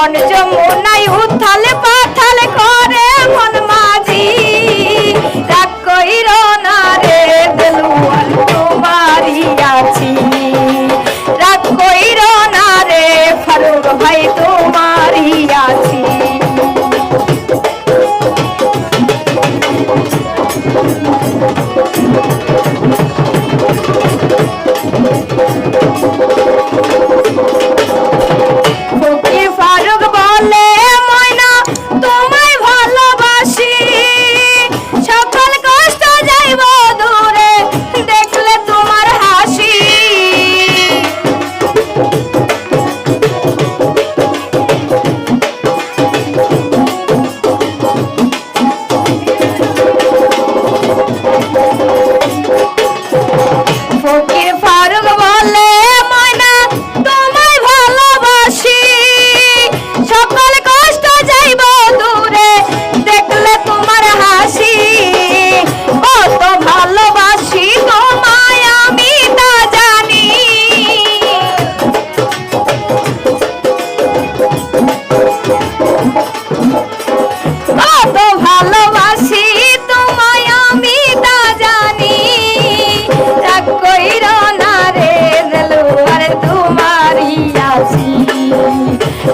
মন যমুনায় উত্থাল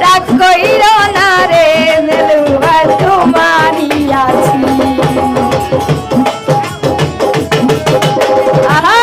রাগ কইর না রে মেলুয়ার তোমারি আছি। আহা!